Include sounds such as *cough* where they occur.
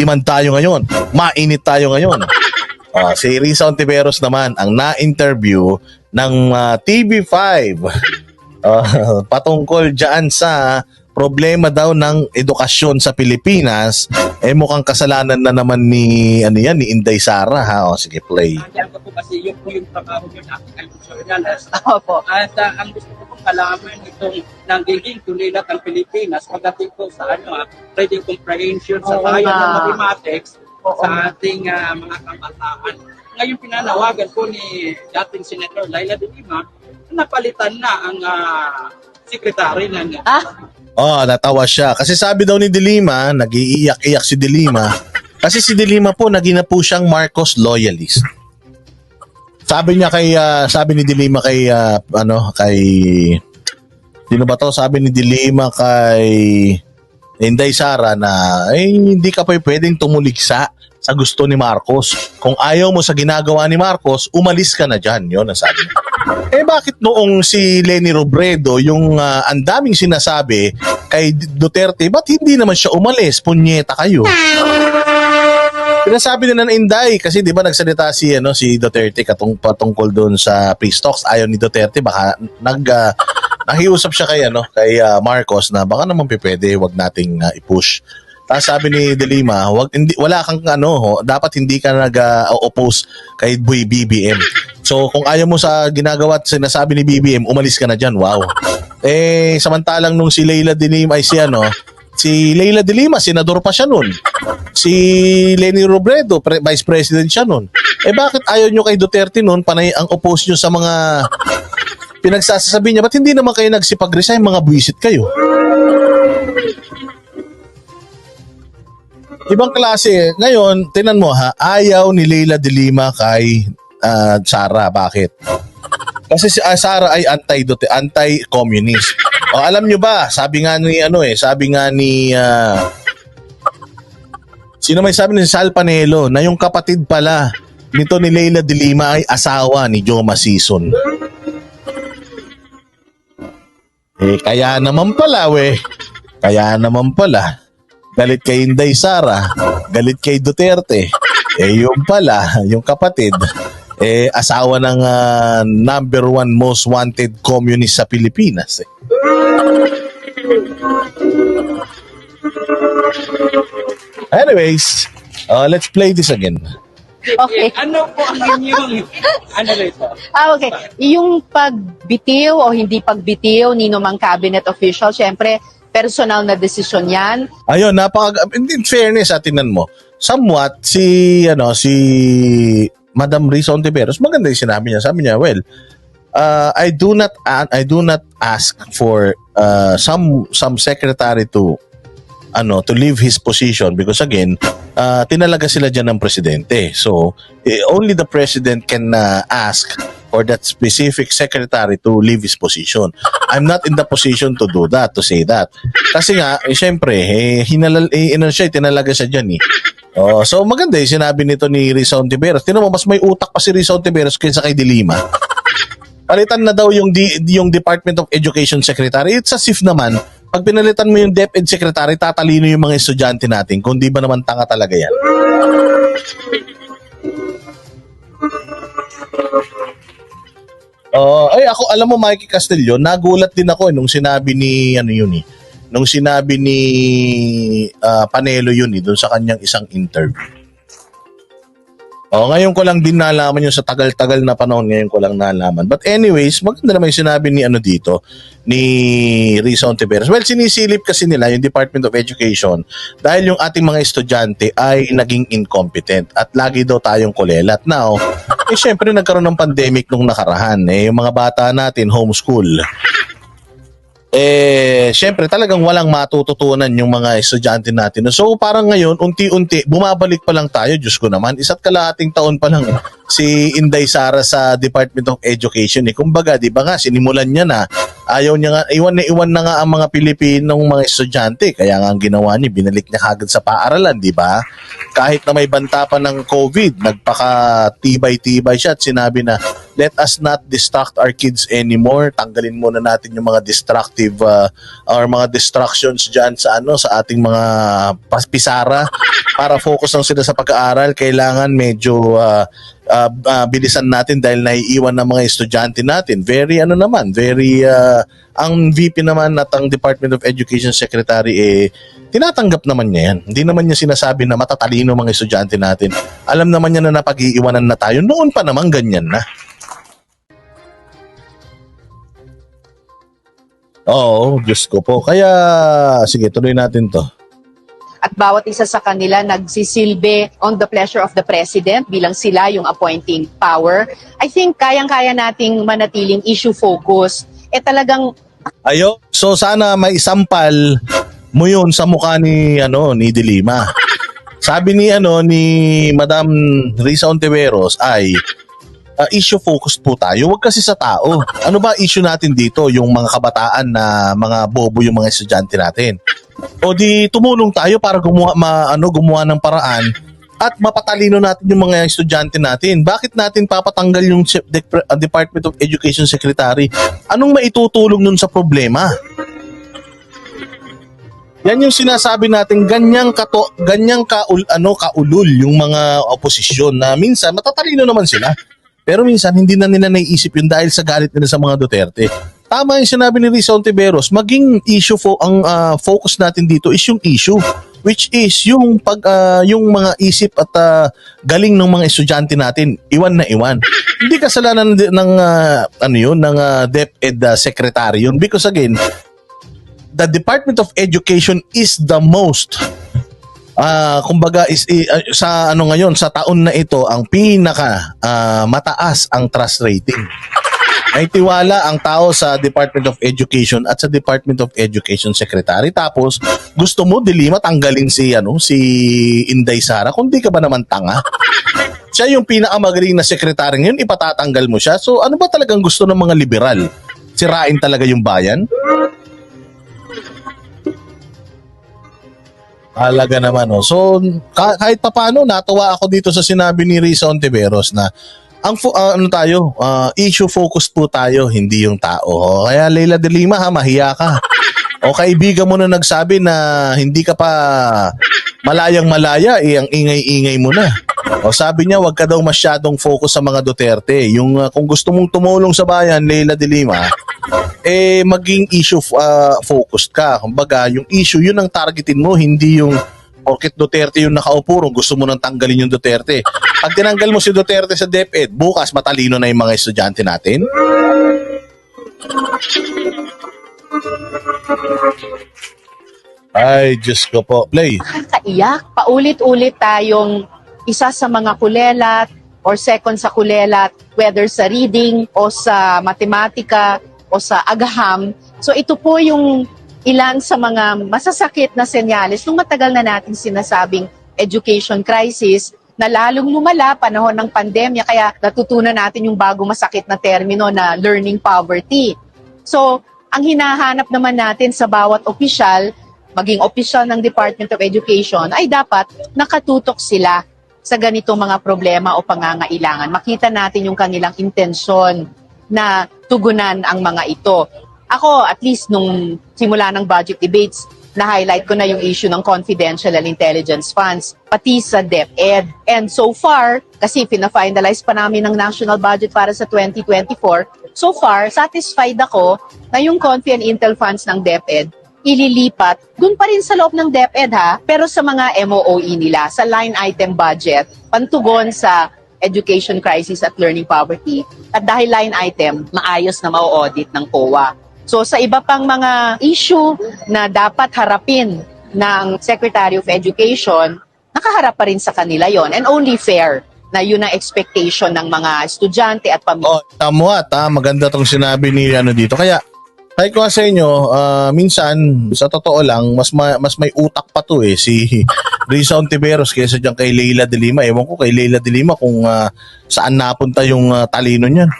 demand tayo ngayon. Mainit tayo ngayon. *laughs* Ah, si Risa Ontiveros naman ang na-interview ng ah, TV5 *laughs* ah, patungkol dyan sa problema daw ng edukasyon sa Pilipinas eh mukhang kasalanan na naman ni ano yan ni Inday Sara ha o sige play Kaya ko po kasi yung po yung trabaho na agricultural journalist. Opo. At ah, ang gusto ko pong malaman itong nagiging tulilat ang Pilipinas pagdating po sa ano, ah, reading comprehension sa Oo bayan ng nga. mathematics Oo. sa ating ah, mga kabataan. Ngayon pinanawagan po ni dating Senator Laila de Lima na napalitan na ang ah, sekretary ng Ah, Oh, natawa siya. Kasi sabi daw ni Dilima, nag-iiyak-iyak si Dilima. Kasi si Dilima po, naging na po siyang Marcos loyalist. Sabi niya kay, ah, sabi ni Dilima kay, ah, ano, kay, sino ba to? Sabi ni Dilima kay Inday Sara na, eh, hindi ka pa pwedeng tumuligsa sa gusto ni Marcos. Kung ayaw mo sa ginagawa ni Marcos, umalis ka na dyan. Yun ang sabi niya. Eh bakit noong si Lenny Robredo, yung ah, ang daming sinasabi kay Duterte, ba't hindi naman siya umalis? Punyeta kayo. Pinasabi nila ng Inday kasi 'di ba nagsalita si ano si Duterte katung patungkol doon sa peace talks ayaw ni Duterte baka nag ah, *laughs* nakiusap siya kay ano kay ah, Marcos na baka naman pwede wag nating ah, i-push. Tapos sabi ni De Lima, wag hindi wala kang ano, ho, dapat hindi ka nag-oppose kay Boy BBM. So kung ayaw mo sa ginagawa at sinasabi ni BBM, umalis ka na diyan. Wow. Eh samantalang nung si Leila De Lima ay si ano, si Leila De Lima, senador pa siya noon. Si Lenny Robredo, pre- vice president siya noon. Eh bakit ayaw nyo kay Duterte noon, panay ang oppose nyo sa mga pinagsasasabi niya, ba't hindi naman kayo nagsipag-resign, mga buwisit kayo? Ibang klase. Ngayon, tinan mo ha, ayaw ni Leila de Lima kay ah, Sara. Bakit? Kasi si ah, Sara ay anti anti-communist. O alam nyo ba, sabi nga ni ano eh, sabi nga ni ah, Sino may sabi ni Sal Panelo na yung kapatid pala nito ni Leila de Lima ay asawa ni Joma Season. Eh, kaya naman pala, we. Kaya naman pala. Galit kay Inday Sara. Galit kay Duterte. Eh, yung pala, yung kapatid, eh, asawa ng ah, number one most wanted communist sa Pilipinas. Eh. Anyways, uh, let's play this again. Okay. Ano po ang inyong ano rito? Ah, okay. Yung pagbitiw o hindi pagbitiw ni mang cabinet official, syempre, personal na desisyon yan. Ayun, napaka in fairness atinan mo. Somewhat si ano si Madam Risa Ontiveros, maganda 'yung sinabi niya. Sabi niya, well, uh, I do not a- I do not ask for uh, some some secretary to ano to leave his position because again uh, tinalaga sila dyan ng presidente so eh, only the president can uh, ask for that specific secretary to leave his position I'm not in the position to do that to say that kasi nga eh, syempre eh, hinalal eh, ano siya eh, tinalaga siya dyan eh Oh, so maganda yung sinabi nito ni Risa Ontiveros. Tinan mo, mas may utak pa si Risa Ontiveros kaysa kay Dilima. Palitan na daw yung, yung Department of Education Secretary. It's as if naman, pag pinalitan mo yung DepEd Secretary, tatalino yung mga estudyante natin. Kung di ba naman tanga talaga yan. Oh, ay ako alam mo Mikey Castillo, nagulat din ako eh, nung sinabi ni ano yun eh. Nung sinabi ni ah, Panelo yun eh, doon sa kanyang isang interview. Oh, ngayon ko lang din nalaman yung sa tagal-tagal na panahon, ngayon ko lang nalaman. But anyways, maganda naman yung sinabi ni ano dito, ni Risa Ontiveros. Well, sinisilip kasi nila yung Department of Education dahil yung ating mga estudyante ay naging incompetent at lagi daw tayong kulelat. Now, eh syempre nagkaroon ng pandemic nung nakarahan. Eh, yung mga bata natin, homeschool. Eh, syempre talagang walang matututunan yung mga estudyante natin. So parang ngayon, unti-unti, bumabalik pa lang tayo. Diyos ko naman, isa't kalahating taon pa lang *laughs* si Inday Sara sa Department of Education. Eh. Kumbaga, di ba nga, sinimulan niya na ayaw niya nga, iwan na iwan na nga ang mga Pilipinong mga estudyante. Kaya nga ang ginawa niya, binalik niya kagad sa paaralan, di ba? Kahit na may banta pa ng COVID, nagpaka-tibay-tibay siya at sinabi na, let us not distract our kids anymore. Tanggalin muna natin yung mga destructive uh, or mga distractions dyan sa ano sa ating mga pisara para focus lang sila sa pag-aaral, kailangan medyo ah, ah, ah, bilisan natin dahil naiiwan ng mga estudyante natin. Very ano naman, very ah, ang VP naman at ang Department of Education Secretary eh tinatanggap naman niya yan. Hindi naman niya sinasabi na matatalino mga estudyante natin. Alam naman niya na napag-iiwanan na tayo. Noon pa naman ganyan na. Oo, Diyos ko po. Kaya, sige, tuloy natin to. At bawat isa sa kanila nagsisilbi on the pleasure of the president bilang sila yung appointing power. I think kayang-kaya nating manatiling issue focus. Eh talagang Ayo. So sana may isampal mo yun sa mukha ni ano ni Dilima. Sabi ni ano ni Madam Risa Ontiveros ay uh, issue focused po tayo. Huwag kasi sa tao. Ano ba issue natin dito? Yung mga kabataan na mga bobo yung mga estudyante natin. O di tumulong tayo para gumawa ma, ano gumawa ng paraan at mapatalino natin yung mga estudyante natin. Bakit natin papatanggal yung uh, Department of Education Secretary? Anong maitutulong nun sa problema? Yan yung sinasabi natin ganyang kato ganyang kaul ano kaulol yung mga oposisyon na minsan matatalino naman sila. Pero minsan hindi na nila naiisip yun dahil sa galit nila sa mga Duterte. Tama yung sinabi ni Risa Ontiveros, maging issue fo ang ah, focus natin dito is yung issue which is yung pag ah, yung mga isip at ah, galing ng mga estudyante natin iwan na iwan. Hindi kasalanan ng ah, ano yun ng ah, DepEd ah, secretary yun because again the Department of Education is the most ah kumbaga is ah, sa ano ngayon sa taon na ito ang pinaka ah, mataas ang trust rating. May tiwala ang tao sa Department of Education at sa Department of Education Secretary. Tapos gusto mo dilima tanggalin si ano si Inday Sara kung di ka ba naman tanga. Siya yung pinakamagaling na sekretary ngayon, ipatatanggal mo siya. So ano ba talagang gusto ng mga liberal? Sirain talaga yung bayan? Talaga naman, oh. So, ka- kahit papano, natuwa ako dito sa sinabi ni Risa Ontiveros na ang fo- ah, ano tayo, ah, issue focus po tayo, hindi yung tao. Kaya Leila de Lima ha, mahiya ka. O kaibigan mo na nagsabi na hindi ka pa malayang malaya, eh, ang ingay-ingay mo na. O sabi niya, wag ka daw masyadong focus sa mga Duterte. Yung ah, kung gusto mong tumulong sa bayan, Leila de Lima, eh maging issue uh, focused ka. Kumbaga, yung issue yun ang targetin mo, hindi yung porket Duterte yung nakaupo, gusto mo nang tanggalin yung Duterte. Pag tinanggal mo si Duterte sa DepEd, bukas matalino na yung mga estudyante natin. Ay, Diyos ko po. Play. kaiyak. Paulit-ulit tayong isa sa mga kulelat or second sa kulelat, whether sa reading o sa matematika o sa agaham. So ito po yung ilan sa mga masasakit na senyales nung matagal na natin sinasabing education crisis na lalong lumala panahon ng pandemya kaya natutunan natin yung bago masakit na termino na learning poverty. So, ang hinahanap naman natin sa bawat opisyal maging opisyal ng Department of Education ay dapat nakatutok sila sa ganitong mga problema o pangangailangan. Makita natin yung kanilang intensyon na tugunan ang mga ito. Ako, at least nung simula ng budget debates, na-highlight ko na yung issue ng confidential and intelligence funds, pati sa DepEd. And so far, kasi pina-finalize pa namin ng national budget para sa 2024, so far, satisfied ako na yung Confi and Intel funds ng DepEd ililipat dun pa rin sa loob ng DepEd ha, pero sa mga MOOE nila, sa line item budget, pantugon sa education crisis at learning poverty. At dahil line item, maayos na mau-audit ng COA. So sa iba pang mga issue na dapat harapin ng Secretary of Education, nakaharap pa rin sa kanila yon and only fair na yun ang expectation ng mga estudyante at pamilya. Oh, tamo at ah, maganda tong sinabi ni ano dito. Kaya kahit ko sa inyo, ah, minsan sa totoo lang mas ma- mas may utak pa to eh si *laughs* Risa Ontiveros kaysa diyan kay Leila de Lima. Ewan ko kay Leila de Lima kung ah, saan napunta yung ah, talino niyan.